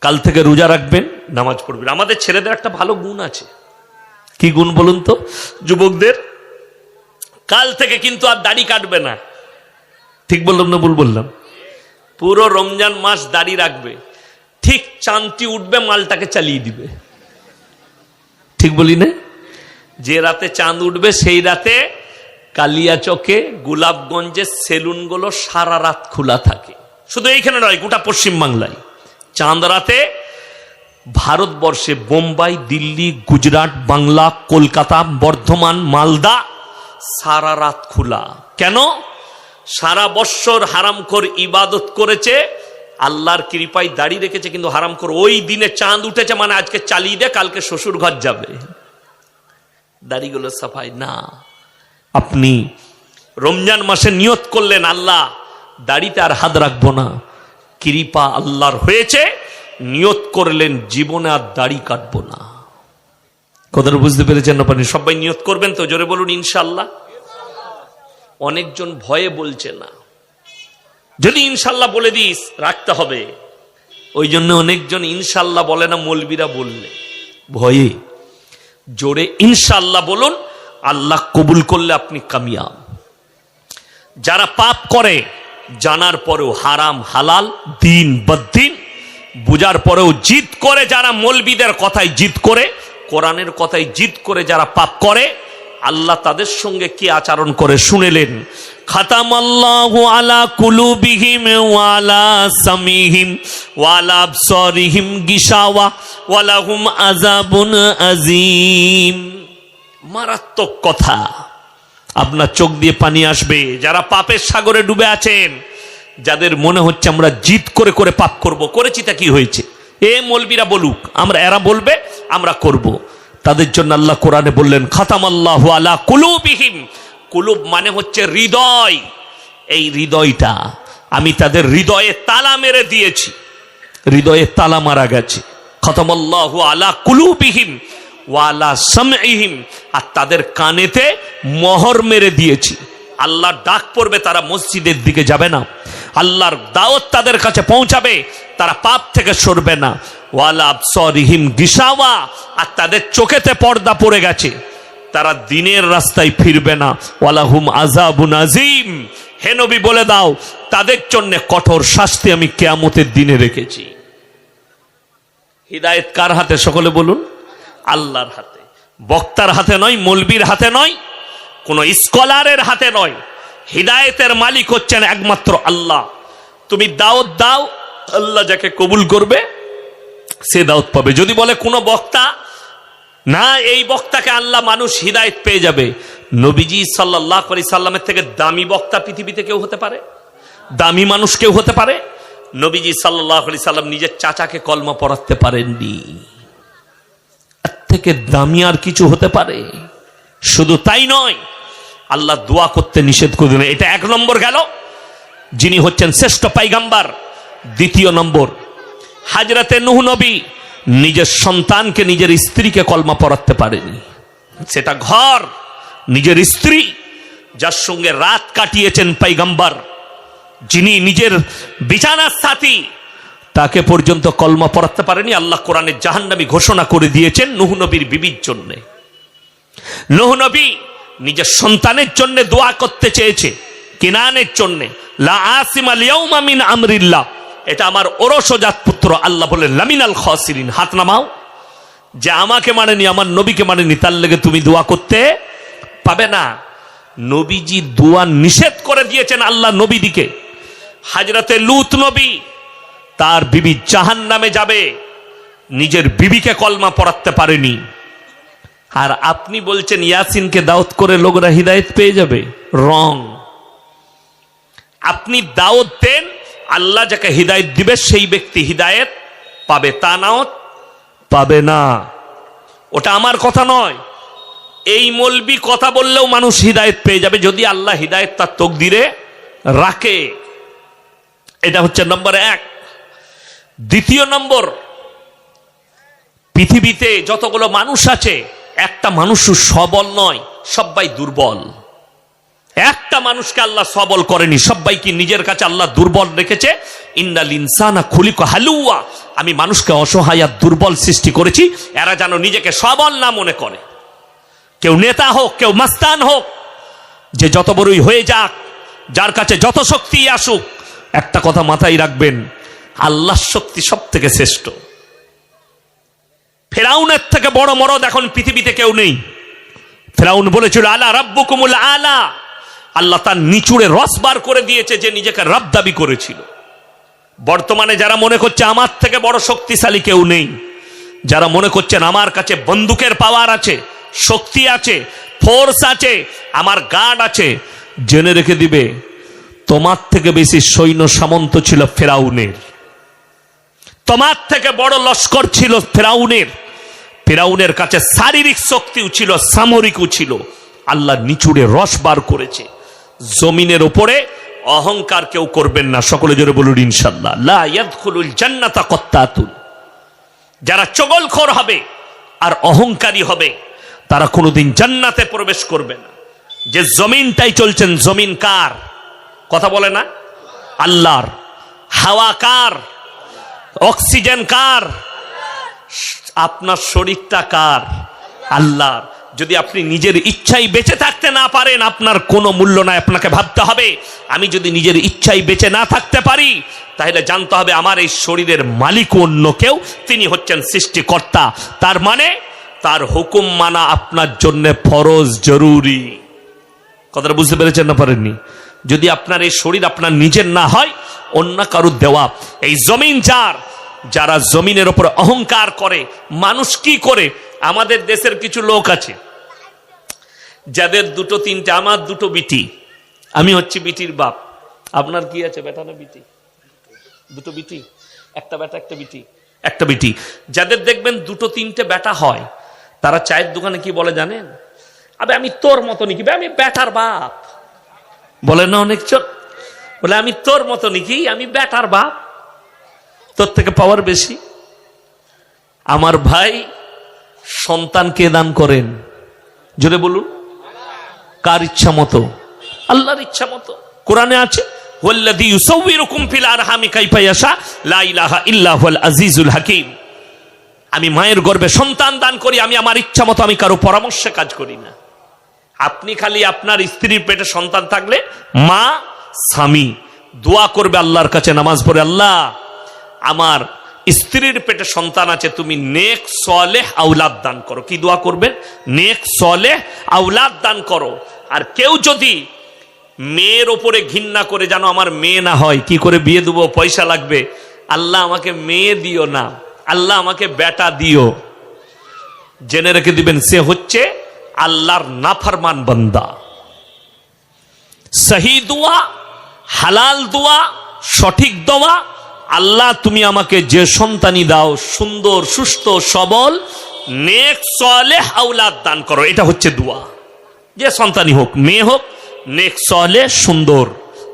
কাল থেকে রোজা রাখবেন, নামাজ পড়বেন। আমাদের ছেলেদের একটা ভালো গুণ আছে। কি গুণ বলুন তো? যুবকদের, কাল থেকে কিন্তু আর দাড়ি কাটবে না। ঠিক বললাম না ভুল বললাম? পুরো রমজান মাস দাড়ি রাখবে। ঠিক চাঁদটি উঠবে, মালটাকে চালিয়ে দিবে। ঠিক বলি না? যে রাতে চাঁদ উঠবে, সেই রাতে কালিয়াচকে গোলাপগঞ্জের সেলুনগুলো সারা রাত খোলা থাকে। শুধু এইখানে নয়, গোটা পশ্চিম বাংলায়। চাঁদ রাতে ভারতবর্ষে বোম্বাই, দিল্লি, গুজরাট, বাংলা, কলকাতা, বর্ধমান, মালদা সারা রাত খোলা। কেন? সারা বৎসর হারামখোর ইবাদত করেছে, আল্লাহর কৃপায় দাড়ি রেখেছে, কিন্তু হারামখোর ওই দিনে চাঁদ উঠেছে মানে আজকে চালিয়ে দে, কালকে শ্বশুর ঘর যাবে। দাড়িগুলো সাফাই না। আপনি রমজান মাসে নিয়ত করলেন, আল্লাহ দাড়িতে আর হাত রাখব না। কৃপা আল্লাহর হয়েছে, নিয়ত করলেন, জীবনে আর দাড়ি কাটবো না। কথাটা বুঝতে পেরেছেন না পারেন সবাই নিয়ত করবেন তো? জোরে বলুন ইনশাল্লাহ অনেকজন ভয়ে বলছে না। যদি ইনশাল্লাহ বলে দিস, রাখতে হবে। ওই জন্য অনেকজন ইনশাল্লাহ বলে না, মলবিরা বললে। ভয়ে। জোরে ইনশাল্লাহ বলুন, আল্লাহ কবুল করলে আপনি কামিয়াব। যারা পাপ করে জানার পরেও হারাম, হালাল, দিন বদ্দিন বুঝার পরেও জিদ করে যারা মলবিদের কথায় জিদ করে, কোরআনের কথায় জিদ করে যারা পাপ করে, আল্লাহ তাদের সঙ্গে কি আচরণ করে শুনেলেন? খাতাম আল্লাহ আলা কুলুবিহিম ওয়ালা সামিহিম ওয়ালা আবসারিহিম গিশাওয়া ওয়ালাহুম আযাবুন আযীম। মারাত্মক কথা। আপনার চোখ দিয়ে পানি আসবে। যারা পাপের সাগরে ডুবে আছেন, যাদের মনে হচ্ছে আমরা জিত করে করে পাপ করব করেছি তা কি হয়েছে? এ মলবিরা বলুক, আমরা এরা বলবে, আমরা করব। তাদের জন্য আল্লাহ কোরআনে বললেন খাতাম আল্লাহ আলা কুলুবিহিম। কুলুব মানে হচ্ছে হৃদয়। এই হৃদয়টা আমি তাদের হৃদয়ে তালা মেরে দিয়েছি। হৃদয়ে তালা মারা গেছে। খতম আল্লাহ আলা কুলুবিহিম ওয়ালা সামইহিম আর তাদের কানেতে মোহর মেরে দিয়েছি। আল্লাহর ডাক পড়বে, তারা মসজিদের দিকে যাবে না। আল্লাহর দাওয়াত তাদের কাছে পৌঁছাবে, তারা পাপ থেকে সরবে না। ওয়ালা আবসরিহিম গিসাওয়া, আর তাদের চোখেতে পর্দা পড়ে গেছে। তারা দিনের রাস্তায় ফিরবে না। ওয়ালাহুম আজাবুন আজিম হে নবী, বলে দাও, তাদের জন্য কঠোর শাস্তি আমি কেয়ামতের দিনে রেখেছি। হৃদায়ত কার হাতে, সকলে বলুন? আল্লাহর হাতে। বক্তার হাতে নয়, মলবির হাতে নয় কোন স্কলারের হাতে নয়। হৃদায়তের মালিক হচ্ছেন একমাত্র আল্লাহ। তুমি দাওয়াত দাও, আল্লাহ যাকে কবুল করবে, সে দাওয়াত পাবে। যদি বলে কোনো বক্তা, না, এই বক্তাকে আল্লাহ মানুষ হৃদায়ত পেয়ে যাবে। নবীজি সাল্লাহ আলি সাল্লামের থেকে দামি বক্তা পৃথিবীতে কেউ হতে পারে? দামি মানুষ কেউ হতে পারে? নবীজি সাল্লাহ আলি সাল্লাম নিজের চাচাকে কলমা পড়াতে পারেননি। থেকে দামি আর কিছু হতে পারে? শুধু তাই নয় আল্লাহ দোয়া করতে নিষেধ করে দিলেন। এটা এক নম্বর গেল। যিনি হচ্ছেন শ্রেষ্ঠ পাইগাম্বার। দ্বিতীয় নম্বর, হাজরাতে নুহ নবী নিজের সন্তানকে নিজের স্ত্রীকে কলমা পড়াতে পারেনি। সেটা ঘর, নিজের স্ত্রী, যার সঙ্গে রাত কাটিয়েছেন পাইগাম্বার। যিনি নিজের বিছানার সাথী, তাকে পর্যন্ত কলমা পড়াতে পারেনি। আল্লাহ কোরআনের জাহান্নামী ঘোষণা করে দিয়েছেন নুহ নবীর বিবির জন্যে। নুহ নবী নিজের সন্তানের জন্য দোয়া করতে চেয়েছে, কিনানের জন্য। লা আসিমা লিয়াউমা মিন আমরিল্লাহ। এটা আমার ওরসজাত পুত্র আল্লাহ বলে লামিনাল খসিরিন, হাত নামাও। যে আমাকে মানেনি, আমার নবীকে মানেনি, তার লেগে তুমি দোয়া করতে পাবে না। নবীজি দোয়া নিষেধ করে দিয়েছেন আল্লাহ নবীদিকে। হাজরাতে লুত নবী, তার বিবি জাহান নামে যাবে। নিজের বিবিকে কলমা পড়াতে পারেনি। আর আপনি বলছেন ইয়াসিনকে দাওয়াত করে লোকরা হৃদায়ত পেয়ে যাবে? রং। আপনি দাওয়াত দেন, আল্লাহ যাকে হৃদায়ত দিবে সেই ব্যক্তি হৃদায়ত পাবে। তা নাও পাবে না। ওটা আমার কথা নয়। এই মলবি কথা বললেও মানুষ হৃদায়ত পেয়ে যাবে যদি আল্লাহ হৃদায়ত তার তকদিরে রাখে। এটা হচ্ছে নম্বর এক। দ্বিতীয় নম্বর, পৃথিবীতে যতগুলো মানুষ আছে একটা মানুষ সবল নয় সবাই দুর্বল। একটা মানুষকে আল্লাহ সবল করেনি সবাইকে নিজের কাছে আল্লাহ দুর্বল রেখেছে? ইন্নাল ইনসানা খুলিক হালুয়া। আমি মানুষকে অসহায় আর দুর্বল সৃষ্টি করেছি, এরা যেন নিজেকে সবল না মনে করে। কেউ নেতা হোক, কেউ মাস্তান হোক, যে যত বড়ই হয়ে যাক, যার কাছে যত শক্তি আসুক, একটা কথা মাথায় রাখবেন, আল্লাহর শক্তি সব থেকে শ্রেষ্ঠ। ফেরাউনের থেকে বড় মরদ এখন পৃথিবীতে কেউ নেই। ফেরাউন বলেছিল, আলা রাব্বুকুমুল আলা। আল্লাহ তার নিচুড়ে রস বার করে দিয়েছে যে নিজেকে রব দাবি করেছিল। বর্তমানে যারা মনে করছে আমার থেকে বড় শক্তিশালী কেউ নেই, যারা মনে করছেন আমার কাছে বন্দুকের পাওয়ার আছে, শক্তি আছে, ফোর্স আছে, আমার গার্ড আছে, জেনে রেখে দিবে, তোমার থেকে বেশি সৈন্য সামন্ত ছিল ফেরাউনের। তোমার থেকে বড় লস্কর ছিল ফেরাউনের। ফেরাউনের কাছে শারীরিক শক্তিও ছিল, সামরিকও ছিল। আল্লাহ নিচুড়ে রস বার করেছে। জমিনের ওপরে অহংকার কেউ করবেন না। সকলে জোরে বলুন ইনশাল্লাহ জান্নাতা কত্তাতুন। যারা চগলখোর হবে আর অহংকারী হবে, তারা কোনোদিন জান্নাতে প্রবেশ করবে না। যে জমিনটাই চলছেন, জমিন কার? কথা বলে না? আল্লাহর। হাওয়া কার? অক্সিজেন কার? আপনার শরীরটা কার? আল্লাহর। যদি আপনি নিজের ইচ্ছাই বেঁচে থাকতে না পারেন, আপনার কোনো মূল্য নাই, আপনাকে ভাবতে হবে। আমি যদি নিজের ইচ্ছাই বেঁচে না থাকতে পারি, তাহলে জানতে হবে আমার এই শরীরের মালিক অন্য কেউ, তিনি হচ্ছেন সৃষ্টিকর্তা। তার মানে তার হুকুম মানা আপনার জন্য ফরজ, জরুরি। কথাটা বুঝতে পেরেছেন না পারেননি? যদি আপনার এই শরীর আপনার নিজের না হয়, অন্য কারুর দেওয়া। এই জমিন যার যারা জমিনের ওপর অহংকার করে, মানুষ কি করে? আমাদের দেশের কিছু লোক আছে, যাদের দুটো তিনটে, আমার দুটো বিটি, আমি হচ্ছি বিটির বাপ। আপনার কি আছে বেটা না বিটি? দুটো বিটি? একটা বেটা, একটা বিটি। একটা বিটি। যাদের দেখবেন দুটো তিনটে বেটা হয়, তারা চায়ের দোকানে কি বলে জানেন? আবে, আমি তোর মতো নাকি আমি বেটার বাপ। বলে না অনেক জন বলে, আমি তোর মতো নাকি আমি বেটার বাপ। তোর থেকে পাওয়ার বেশি। আমার ভাই সন্তানকে দান করেন। জোরে বলুন। কার ইচ্ছা মতো? আল্লাহর ইচ্ছা মতো। কোরআনে আছে আমি মায়ের গর্ভে সন্তান দান করি, আমি আমার ইচ্ছা মতো আমি কারও পরামর্শে কাজ করি না। আপনি খালি আপনার স্ত্রীর পেটে সন্তান থাকলে মা স্বামী। দোয়া করবে আল্লাহর কাছে, নামাজ পড়ে আল্লাহ আমার স্ত্রীর পেটে সন্তান আছে, তুমি নেক, সলেহ আউলাদ দান করো। কি দোয়া করবে? নেক, সলেহ আউলাদ দান করো। আর কেউ যদি মেয়ের ওপরে ঘৃণা করে, যেন আমার মেয়ে না হয়, কি করে বিয়ে দেবো? পয়সা লাগবে। আল্লাহ আমাকে মেয়ে দিও না। আল্লাহ আমাকে বেটা দিও। জেনে রেখে দিবেন, সে হচ্ছে আল্লাহর নাফরমান বান্দা। সহি দোয়া, হালাল দোয়া, সঠিক দোয়া আল্লাহ তুমি আমাকে যে সন্তানি দাও, সুন্দর, সুস্থ, সবল, নেক, সলেহ আউলাদ দান করো। এটা হচ্ছে দোয়া। যে সন্তানই হোক, মেয়ে হোক, নেক সলে সুন্দর।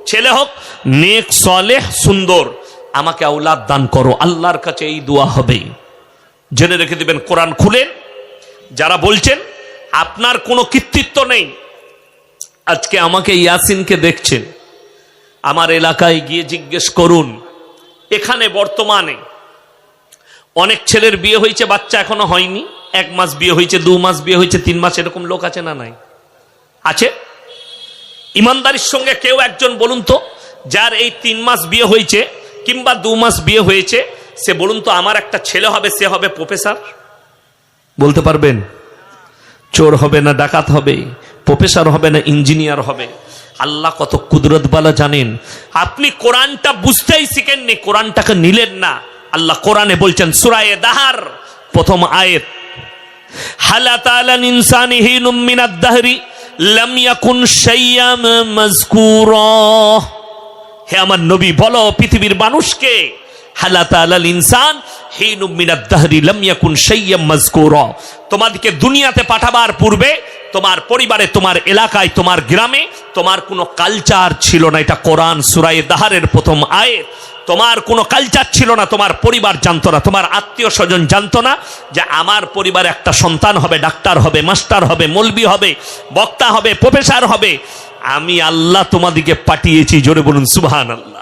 ছেলে হোক, নেক, সলেহ, সুন্দর। আমাকে আউলাদ দান করো। আল্লাহর কাছে এই দোয়া হবে। জেনে রেখে দেবেন, কোরআন খুলেন যারা বলছেন, আপনার কোনো কৃতিত্ব নেই। আজকে আমাকে ইয়াসিনকে দেখছেন। আমার এলাকায় গিয়ে জিজ্ঞেস করুন এখানে বর্তমানে অনেক ছেলের বিয়ে হয়েছে, বাচ্চা এখনও হয়নি। এক মাস বিয়ে হয়েছে, দু মাস বিয়ে হয়েছে, তিন মাস এরকম লোক আছে না নাই? আছে? ইমানদারির সঙ্গে কেউ একজন বলুন তো, যার এই তিন মাস বিয়ে হয়েছে কিংবা দু মাস বিয়ে হয়েছে, সে বলুন তো আমার একটা ছেলে হবে, সে হবে প্রফেসর? বলতে পারবেন? চোর হবে না, ডাকাত হবে, প্রফেসর হবে না, ইঞ্জিনিয়ার হবে। আল্লাহ কত কুদরত বালা জানেন। আপনি কোরআনটা বুঝতেই শিখেননি, কোরআনটাকে নিলেন না। আল্লাহ কোরআনে বলছেন, সুরায়ে দাহার, প্রথম মিনাদ দাহরি হে আমার নবী, বলো পৃথিবীর মানুষকে ইনসান দাহরি তোমাদেরকে দুনিয়াতে পাঠাবার পূর্বে তোমার পরিবারে, তোমার এলাকায়, তোমার গ্রামে তোমার কোনো কালচার ছিল না। এটা কোরআন সুরায়ে দাহারের প্রথম আয়েত। তোমার কোনো কালচার ছিল না, তোমার পরিবার জানতো না, তোমার আত্মীয় স্বজন জানতো না যে আমার পরিবারে একটা সন্তান হবে, ডাক্তার হবে, মাস্টার হবে, মলবি হবে, বক্তা হবে, প্রফেসর হবে। আমি আল্লাহ তোমাদিকে পাঠিয়েছি, জোরে বলুন সুবহান আল্লাহ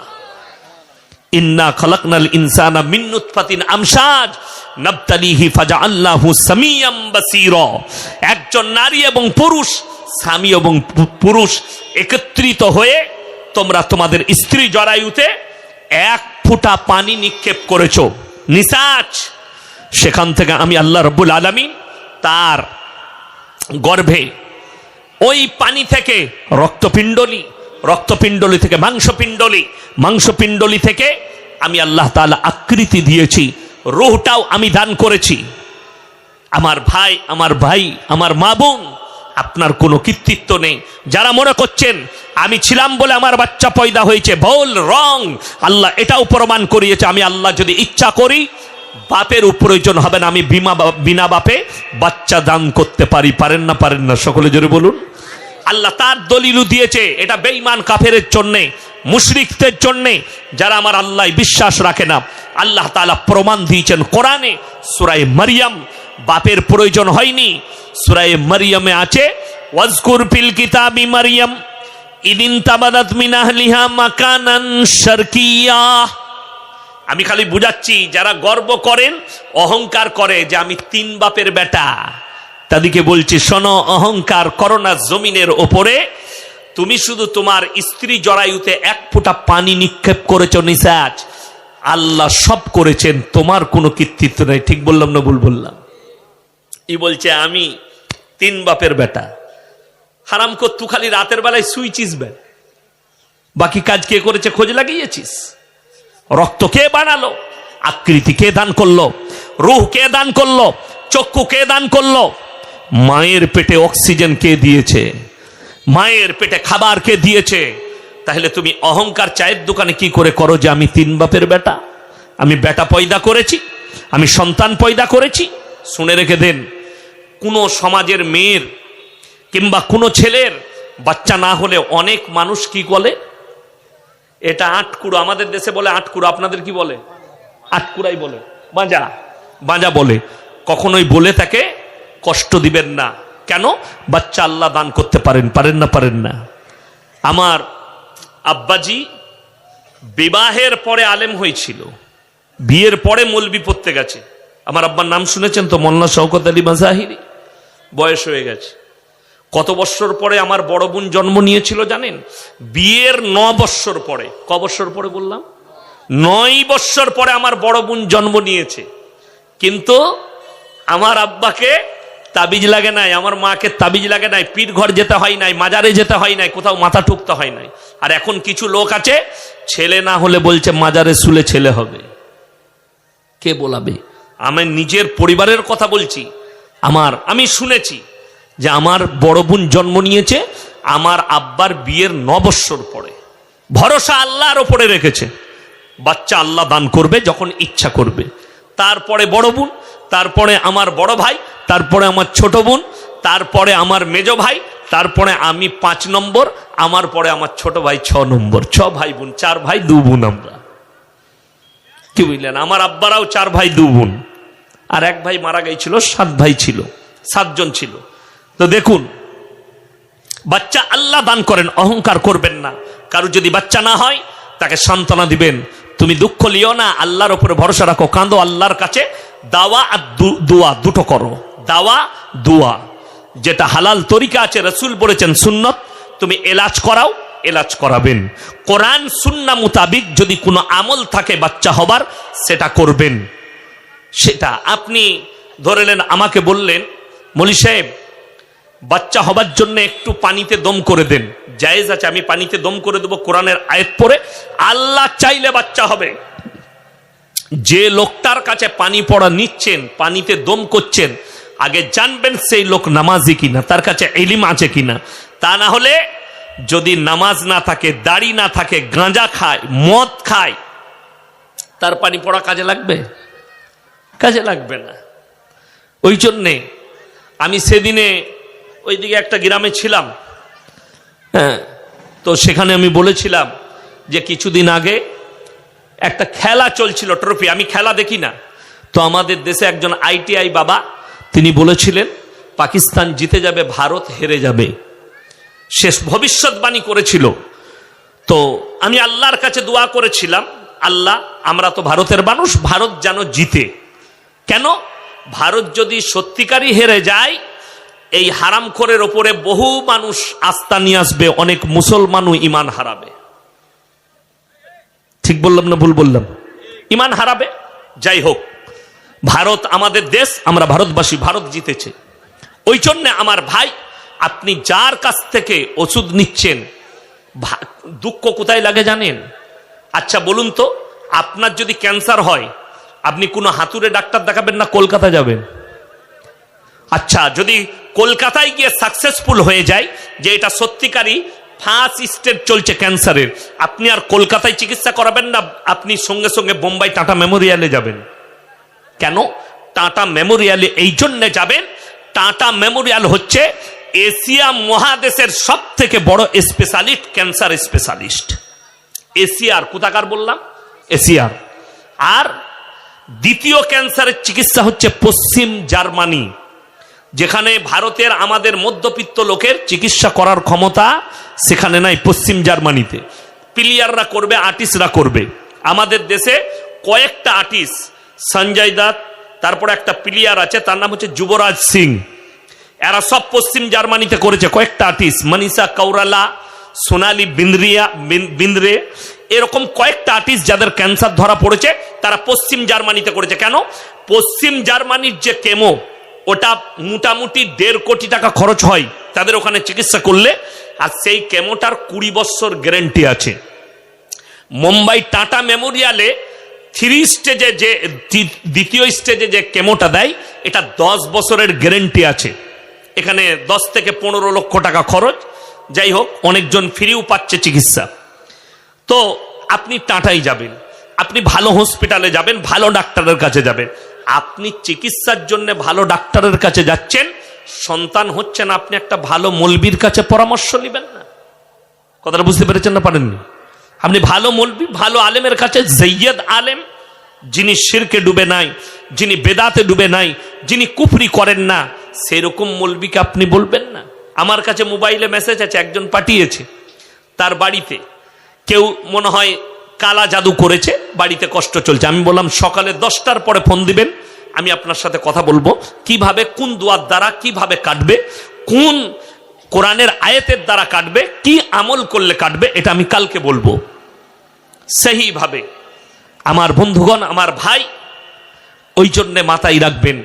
ইন্না খলাকনাল ইনসানা মিন নুতফাতিন আমসাজ, নাবতালিহি ফাজআলনাহু সামিয়াম বাসীরা। একজন নারী এবং পুরুষ, স্বামী এবং পুরুষ একত্রিত হয়ে তোমরা তোমাদের স্ত্রী জরায়ুতে এক ফোঁটা পানি নিক্ষেপ করেছ নিসাচ সেখান থেকে আমি আল্লাহ রব্বুল আলামিন তার গর্ভে ওই পানি থেকে রক্তপিণ্ডলি রক্তপিণ্ডলি থেকে, মাংসপিণ্ডলি। মাংসপিণ্ডলি থেকে আমি আল্লাহ তাআলা আকৃতি দিয়েছি, রুহটাও আমি দান করেছি। আমার ভাই আমার ভাই, আমার মা বোন, আপনার কোনো কৃতিত্ব নেই। যারা মনে করছেন, আমি ছিলাম বলে আমার বাচ্চা পয়দা হয়েছে, ভুল রং আল্লাহ এটাও প্রমাণ করিয়েছে, আমি আল্লাহ যদি ইচ্ছা করি, বাপের প্রয়োজন হবে না, আমি বিনা বাপে বাচ্চা দান করতে পারি, পারেন না পারেন না, সকলে জোরে বলুন। আল্লাহ তার দলিলু দিয়েছে, এটা বেঈমান কাফেরের জন্যে, মুশরিকদের জন্যে, যারা আমার আল্লাহ বিশ্বাস রাখে না। আল্লাহ তাআলা প্রমাণ দিয়েছেন কোরআনে, সুরায় মারিয়াম, বাপের প্রয়োজন হয়নি। সুরায় মারিয়ামে আছে, ওয়াজকুর ফিল কিতাবি মারিয়াম আমি খালি বুঝাচ্ছি, যারা গর্ব করেন, অহংকার করে যে আমি তিন বাপের বেটা। তাদেরকে বলছি, শোনো, অহংকার করোনা জমিনের ওপরে। তুমি শুধু তোমার স্ত্রী জরায়ুতে এক ফোঁটা পানি নিক্ষেপ করেছ নিসাজ। আল্লাহ সব করেছেন, তোমার কোনো কৃতিত্ব নেই। ঠিক বললাম না ভুল বললাম? ই বলছে, আমি তিন বাপের বেটা। হারাম কর তু খালি রাতের বেলায় সুইচিস বে বাকি কাজ কে করেছে খোঁজ লাগিয়েছিস? রক্ত কে বানালো? আকৃতি কে দান করল? রুহ কে দান করল? চক্ষু কে দান করল? মায়ের পেটে অক্সিজেন কে দিয়েছে? মায়ের পেটে খাবার কে দিয়েছে? তাহলে তুমি অহংকার চায়ের দোকানে কি করে করো যে আমি তিন বাপের বেটা? আমি বেটা পয়দা করেছি, আমি সন্তান পয়দা করেছি। শুনে রেখে দেন, কোনো সমাজের মেয়ের কিংবা কোনো ছেলের বাচ্চা না হলে অনেক মানুষ কি বলে? এটা আটকুড়ো, আমাদের দেশে বলে আটকুড়ো, আপনাদের কি বলে? আটকুড়াই বলে, বাঁজা বাঁজা বলে। কখনোই বলে তাকে কষ্ট দিবেন না। কেন? বাচ্চা আল্লাহ দান করতে পারেন পারেন না পারেন না। আমার আব্বাজি বিবাহের পরে আলেম হয়েছিল। বিয়ের পরে মলবি পড়তে গেছে। আমার আব্বার নাম শুনেছেন তো? মোল্লা শওকত আলী মাজাহিরি। বয়স হয়ে গেছে। কত বৎসর পরে আমার বড় বোন জন্ম নিয়েছিল জানেন? বিয়ের ন বৎসর পরে। ক বৎসর পরে বললাম? নয় বৎসর পরে আমার বড় বোন জন্ম নিয়েছে। কিন্তু আমার আব্বাকে তাবিজ লাগে নাই, আমার মাকে তাবিজ লাগে নাই পীর ঘর যেতে হয় নাই, মাজারে যেতে হয় নাই, কোথাও মাথা ঠুকতে হয় নাই। আর এখন কিছু লোক আছে, ছেলে না হলে বলছে মাজারে শুলে ছেলে হবে। কে বলাবে? আমি নিজের পরিবারের কথা বলছি। আমার, আমি শুনেছি যে আমার বড় বোন জন্ম নিয়েছে, আমার আব্বার বিয়ের নবৎসর পরে। ভরসা আল্লাহর ওপরে রেখেছে। বাচ্চা আল্লাহ দান করবে যখন ইচ্ছা করবে। তারপরে বড় বোন, তারপরে আমার বড় ভাই, তারপরে আমার ছোট বোন, তারপরে আমার মেজ ভাই, তারপরে আমি পাঁচ নম্বর, আমার পরে আমার ছোট ভাই ছ নম্বর। ছ ভাই বোন, চার ভাই দু বোন আমরা। কি বুঝলেন? আমার আব্বারাও চার ভাই দু বোন। আর এক ভাই মারা গেছিল, সাত ভাই ছিল, সাতজন ছিল। তো দেখুন, বাচ্চা আল্লাহ দান করেন, অহংকার করবেন না। কারও যদি বাচ্চা না হয়, তাকে সান্ত্বনা দিবেন। তুমি দুঃখ লিও না, আল্লাহর উপরে ভরসা রাখো, কাঁদো আল্লাহর কাছে। দাওয়া আর দোয়া, দুটো করো। দাওয়া, দোয়া। যেটা হালাল তরিকা আছে, রসুল বলেছেন সুন্নত, তুমি এলাজ করাও, এলাজ করাবেন। কোরআন, সুন্না মোতাবিক যদি কোনো আমল থাকে বাচ্চা হবার, সেটা করবেন। সেটা আপনি ধরে আমাকে বললেন, মলি সাহেব বাচ্চা হবার জন্য একটু পানিতে দম করে দেন। জায়েজ আছে, আমি পানিতে দম করে দেবো কোরআনের আয়াত পরে আল্লাহ চাইলে বাচ্চা হবে। যে লোকটার কাছে পানি পড়া নিচ্ছেন, পানিতে দম করছেন, আগে জানবেন সেই লোক নামাজি কিনা, তার কাছে এলিম আছে কিনা। তা না হলে যদি নামাজ না থাকে, দাড়ি না থাকে, গাঁজা খায়, মদ খায়, তার পানি পড়া কাজে লাগবে? কাজে লাগবে না। ওই জন্যে আমি সেদিনে ওইদিকে একটা গ্রামে ছিলাম। হ্যাঁ। তো সেখানে আমি বলেছিলাম যে কিছুদিন আগে একটা খেলা চলছিল ট্রফি আমি খেলা দেখি না। তো আমাদের দেশে একজন আইটিআই বাবা তিনি বলেছিলেন পাকিস্তান জিতে যাবে ভারত হেরে যাবে। শেষ ভবিষ্যৎবাণী করেছিল। তো আমি আল্লাহর কাছে দোয়া করেছিলাম আল্লাহ আমরা তো ভারতের মানুষ ভারত যেন জিতে। কেন? ভারত যদি সত্যিকারই হেরে যায় এই হারামখোরের ওপরে বহু মানুষ আস্থা নিয়ে আসবে, অনেক মুসলমানও ইমান হারাবে। ঠিক বললাম না ভুল বললাম? ইমান হারাবে? যাই হোক, ভারত আমাদের দেশ, আমরা ভারতবাসী, ভারত জিতেছে। ওই জন্য আমার ভাই, আপনি যার কাছ থেকে ওষুধ নিচ্ছেন দুঃখ কোথায় লাগে জানেন? আচ্ছা বলুন তো, আপনার যদি ক্যান্সার হয়, আপনি কোনো হাতুরে ডাক্তার দেখাবেন না, কলকাতা যাবেন? আচ্ছা যদি কলকাতায় গিয়ে সাকসেসফুল হয়ে যায়, যে এটা সত্যিকারই ফার্স্ট স্টেজ চলছে ক্যান্সারের আপনি আর কলকাতায় চিকিৎসা করাবেন না, আপনি সঙ্গে সঙ্গে বোম্বাই টাটা মেমোরিয়ালে যাবেন। কেন? টাটা মেমোরিয়ালে এই জন্যে যাবেন, টাটা মেমোরিয়াল হচ্ছে এশিয়া মহাদেশের সব থেকে বড় স্পেশালিস্ট ক্যান্সার স্পেশালিস্ট এশিয়ার, কোথাকার বললাম? এশিয়ার। আর দ্বিতীয় ক্যান্সারের চিকিৎসা হচ্ছে পশ্চিম জার্মানি। যেখানে ভারতের আমাদের মধ্যবিত্ত লোকের চিকিৎসা করার ক্ষমতা সেখানে নাই, পশ্চিম জার্মানিতে। প্লেয়াররা করবে, আর্টিস্টরা করবে। আমাদের দেশে কয়েকটা আর্টিস্ট, সঞ্জয় দাত তারপর একটা প্লেয়ার আছে, তার নাম হচ্ছে যুবরাজ সিং। এরা সব পশ্চিম জার্মানিতে করেছে, কয়েকটা আর্টিস্ট, মনীষা কৌরালা সোনালি বিন্দ্রিয়া বিন্দ্রে। এরকম কয়েকটা আর্টিস্ট যাদের ক্যান্সার ধরা পড়েছে, তারা পশ্চিম জার্মানিতে করেছে। কেন? পশ্চিম জার্মানির যে কেমো ওটা মোটামুটি দেড় কোটি টাকা খরচ হয় তাদের ওখানে চিকিৎসা করলে, আর সেই কেমোটার কুড়ি বছর গ্যারেন্টি আছে। মুম্বাই টাটা মেমোরিয়ালে থ্রি স্টেজে যে দ্বি- দ্বিতীয় স্টেজে যে কেমোটা দেয়, এটা দশ বছরের গ্যারেন্টি আছে। এখানে দশ থেকে পনেরো লক্ষ টাকা খরচ। যাই হোক, অনেকজন ফ্রিও পাচ্ছে চিকিৎসা। তো আপনি টাটাই যাবেন। আপনি ভালো হসপিটালে যাবেন, ভালো ডাক্তারের কাছে যাবেন। আপনি চিকিৎসার জন্য ভালো ডাক্তারের কাছে যাচ্ছেন, সন্তান হচ্ছেন, আপনি একটা ভালো মলবির কাছে পরামর্শ নেবেন না। কথাটা বুঝতে পেরেছেন না পারেননি? আপনি ভালো মলবি, ভালো আলেমের কাছে জৈয়দ আলেম, যিনি শিরকে ডুবে নাই, যিনি বেদাতে ডুবে নাই, যিনি কুফরি করেন না, সেরকম মলবিকে আপনি বলবেন না। আমার কাছে মোবাইলে মেসেজ আছে, একজন পাঠিয়েছে, তার বাড়িতে। কেউ মনে হয় কালা জাদু করেছে, বাড়িতে কষ্ট চলছে। আমি বললাম, সকালে দশটার পরে ফোন দিবেন, আমি আপনার সাথে কথা বলব। কীভাবে, কোন দুয়ার দ্বারা কীভাবে কাটবে, কোন কোরআনের আয়াতের দ্বারা কাটবে, কি আমল করলে কাটবে, এটা আমি কালকে বলব। সেইভাবে আমার বন্ধুগণ, আমার ভাই, ওই জন্যে মাথায় রাখবেন,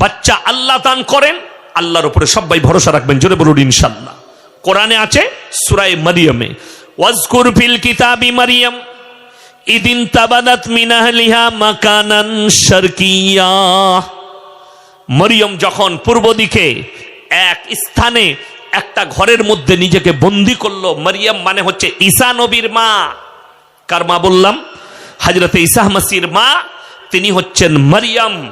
বাচ্চা আল্লাহ দান করেন, আল্লাহর উপরে সবাই ভরসা রাখবেন, জোরে বলুন ইনশাল্লাহ কোরআনে আছে সুরাই মারিয়ামে, ওয়াজকুর ফিল কিতাবি মারিয়াম ইদিন তাবাদাত মিনাহলিহা মাকানান শারকিয়া। মরিয়ম যখন পূর্ব দিকে এক স্থানে একটা ঘরের মধ্যে নিজেকে বন্দি করল, মরিয়ম মানে হচ্ছে ঈসা নবীর মা। কার মা বললাম? হাজরতে ইসাহ মাসির মা, তিনি হচ্ছেন মরিয়ম।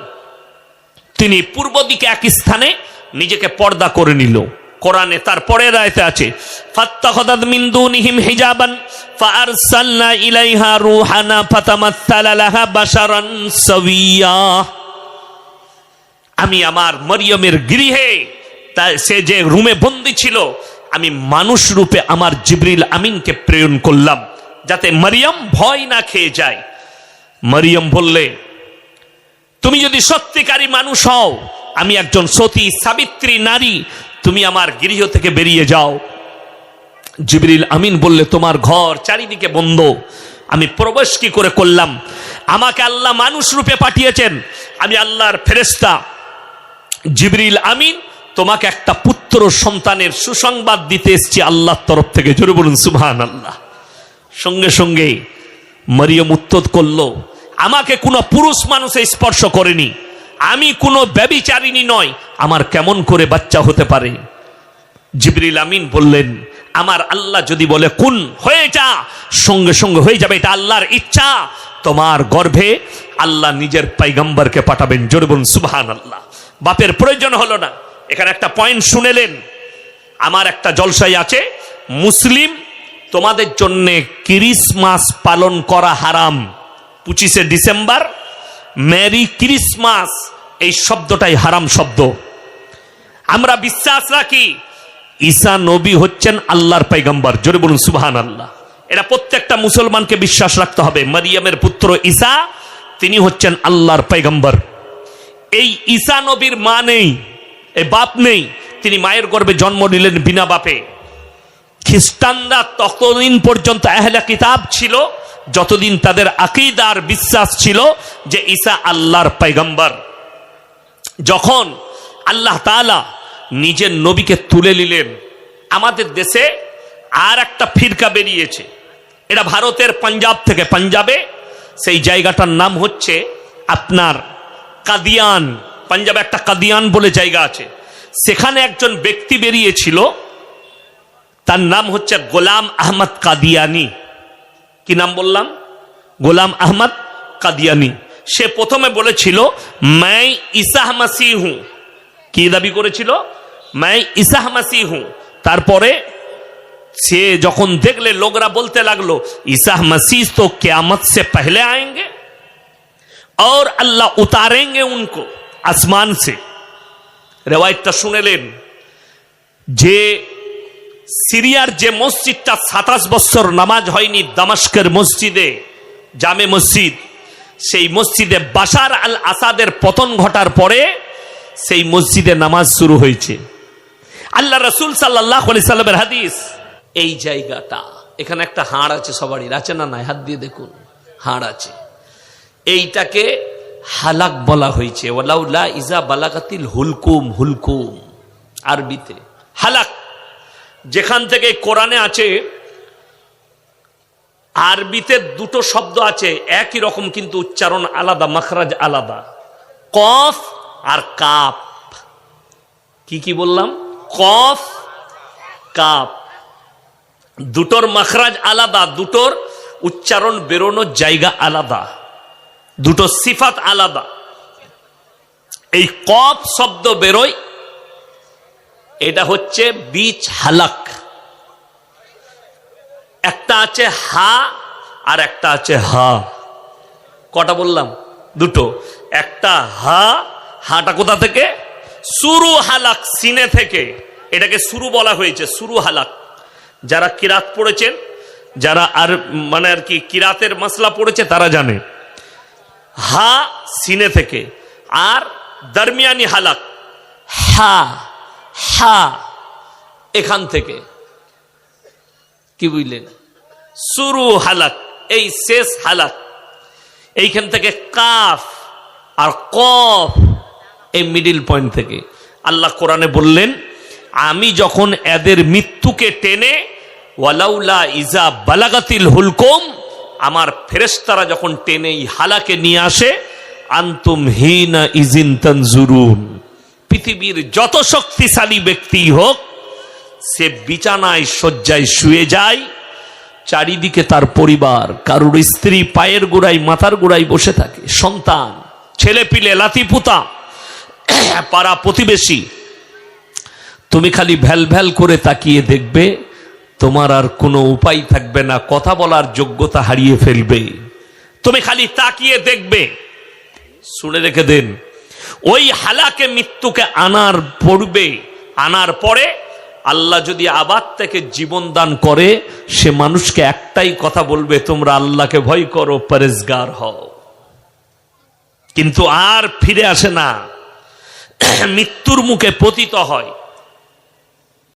তিনি পূর্ব দিকে এক স্থানে নিজেকে পর্দা করে নিল। কোরআনে তার পরের আয়তে আছে হিজাবান আমি আমার মরিয়মের গৃহে সে যে রুমে বন্দি ছিল, আমি মানুষ রূপে আমার জিবরিল আমিনকে প্রেরণ করলাম, যাতে মরিয়ম ভয় না খেয়ে যায়। মরিয়ম বললে, তুমি যদি সত্যিকারী মানুষ হও, আমি একজন সতী সাবিত্রী নারী তুমি আমার গৃহ থেকে বেরিয়ে যাও। জিবরিল আমিন বললে, তোমার ঘর চারিদিকে বন্ধ। আমি প্রবেশ কি করে করলাম? আমাকে আল্লাহ মানুষ রূপে পাঠিয়েছেন। আমি আল্লাহর ফেরেস্তা জিবরিল আমিন, তোমাকে একটা পুত্র সন্তানের সুসংবাদ দিতে এসছি আল্লাহর তরফ থেকে। জোরে বলুন সুবহান আল্লাহ সঙ্গে সঙ্গে মরিয়ম উত্তর করল, আমাকে কোনো পুরুষ মানুষে স্পর্শ করেনি। আমি কোনো ব্যবিচারিণী নয় আমার কেমন করে বাচ্চা হতে পারে? জিবরিল আমিন বললেন, আমার আল্লাহ যদি বলে, কোন, হয়ে যা, সঙ্গে সঙ্গে হয়ে যাবে, এটা আল্লাহর ইচ্ছা। তোমার গর্ভে আল্লাহ নিজের পাইগম্বরকে পাঠাবেন, জোরে সুবহান আল্লাহ বাপের প্রয়োজন হলো না। এখানে একটা পয়েন্ট শুনেলেন। আমার একটা জলসাই আছে, মুসলিম, তোমাদের জন্যে ক্রিসমাস পালন করা হারাম। পঁচিশে ডিসেম্বর মেরি ক্রিসমাস, এই শব্দটাই হারাম শব্দ। আমরা বিশ্বাস রাখি, ঈসা নবী হচ্ছেন আল্লাহর পৈগম্বর জোরে বলুন সুবহান আল্লাহ এটা প্রত্যেকটা মুসলমানকে বিশ্বাস রাখতে হবে। মারিয়ামের পুত্র ঈসা, তিনি হচ্ছেন আল্লাহর পৈগম্বর এই ঈসা নবীর মা নেই এই বাপ নেই, তিনি মায়ের গর্ভে জন্ম নিলেন বিনা বাপে। খ্রিস্টানরা ততদিন পর্যন্ত আহলে কিতাব ছিল যতদিন তাদের আকিদার বিশ্বাস ছিল যে ঈসা আল্লাহর পাইগম্বর যখন আল্লাহ তাআলা নিজের নবীকে তুলে নিলেন, আমাদের দেশে আর একটা ফিরকা বেরিয়েছে। এটা ভারতের পাঞ্জাব থেকে পাঞ্জাবে। সেই জায়গাটার নাম হচ্ছে আপনার কাদিয়ান। পাঞ্জাবে একটা কাদিয়ান বলে জায়গা আছে। সেখানে একজন ব্যক্তি বেরিয়েছিল, তার নাম হচ্ছে গোলাম আহমদ কাদিয়ানি। কি নাম বললাম গোলাম আহমদ কাদিয়ানি সে প্রথমে বলেছিল मैं ইসাহ মাসি হুঁ কি দাবি করেছিল मैं ইসাহ মাসি হুঁ তারপরে সে যখন দেখলে লোকরা বলতে লাগলো ইসাহ मसीह तो क्यामत से पहले आएंगे और अल्लाह उतारेंगे उनको आसमान से রেওয়ায়তটা শুনেলেন যে সিরিয়ার যে মসজিদটা সাতাশ বছর নামাজ হয়নি দামাস্কের মসজিদে, জামে মসজিদ, সেই মসজিদে বাসার আল আসাদের পতন ঘটার পরে সেই মসজিদে নামাজ শুরু হয়েছে। আল্লাহ রসুল সাল্লাহ সাল্লামের হাদিস, এই জায়গাটা, এখানে একটা হাড় আছে সবারই, আছে না নাই? হাত দিয়ে দেখুন, হাড় আছে। এইটাকে হালাক বলা হয়েছে। ওলাউলা ইজা বালাকাতিল হুলকুম হুলকুম, আরবিতে। হালাক যেখান থেকে কোরআনে আছে, আরবিতে দুটো শব্দ আছে, একই রকম কিন্তু উচ্চারণ আলাদা, মখরাজ আলাদা। কফ আর কাপ। কি কি বললাম? Cough, cup. দুটোর মখরাজ আলাদা, দুটোর উচ্চারণ বেরোনোর জায়গা আলাদা। দুটো সিফাত আলাদা। এই কফ শব্দ বেরোয় এটা হচ্ছে বীজ হালাক। একটা আছে হা আর একটা আছে হা। কটা বললাম? দুটো। একটা হা, হাটা কোথা থেকে? সুরু হালাক, সিনে থেকে। এটাকে শুরু বলা হয়েছে, সুরু হালাক। যারা কিরাত পড়েছেন, যারা আর মানে আর কি, কিরাতের মশলা পড়েছে, তারা জানে। হা, সিনে থেকে। আর দরমিয়ানি হালাক, হা। হা, এখান থেকে। কি বুঝলেন? সুরু হালাক, এই শেষ হালাক। এইখান থেকে কাফ আর কফ এই মিডিল পয়েন্ট থেকে। আল্লাহ কোরআনে বললেন, আমি যখন এদের মৃত্যুকে টেনে, ওয়ালাউলা ইজা বালাগাতিল হুলকুম, আমার ফেরেস্তারা যখন টেনে এই হালাকে নিয়ে আসে, আন্তুম হিনা ইজিন তনজুরুন। পৃথিবীর যত শক্তিশালী ব্যক্তি হোক, সে বিছানায় শয্যায় শুয়ে যায়, চারিদিকে তার পরিবার, কারুর স্ত্রী পায়ের গোড়ায়, মাথার গোড়ায় বসে থাকে, সন্তান ছেলে পিলে লাতিপুতা, পাড়া প্রতিবেশী। তুমি খালি ভ্যাল ভ্যাল করে তাকিয়ে দেখবে, তোমার আর কোনো উপায় থাকবে না, কথা বলার যোগ্যতা হারিয়ে ফেলবে। তুমি খালি তাকিয়ে দেখবে। শুনে রেখে দেন ওই হালাকে মৃত্যুকে আনার পড়বে আনার পরে আল্লাহ যদি আবার থেকে জীবন দান করে, সে মানুষকে একটাই কথা বলবে, তোমরা আল্লাহকে ভয় করো, পরেজগার হও। কিন্তু আর ফিরে আসে না। মৃত্যুর মুখে পতিত হয়।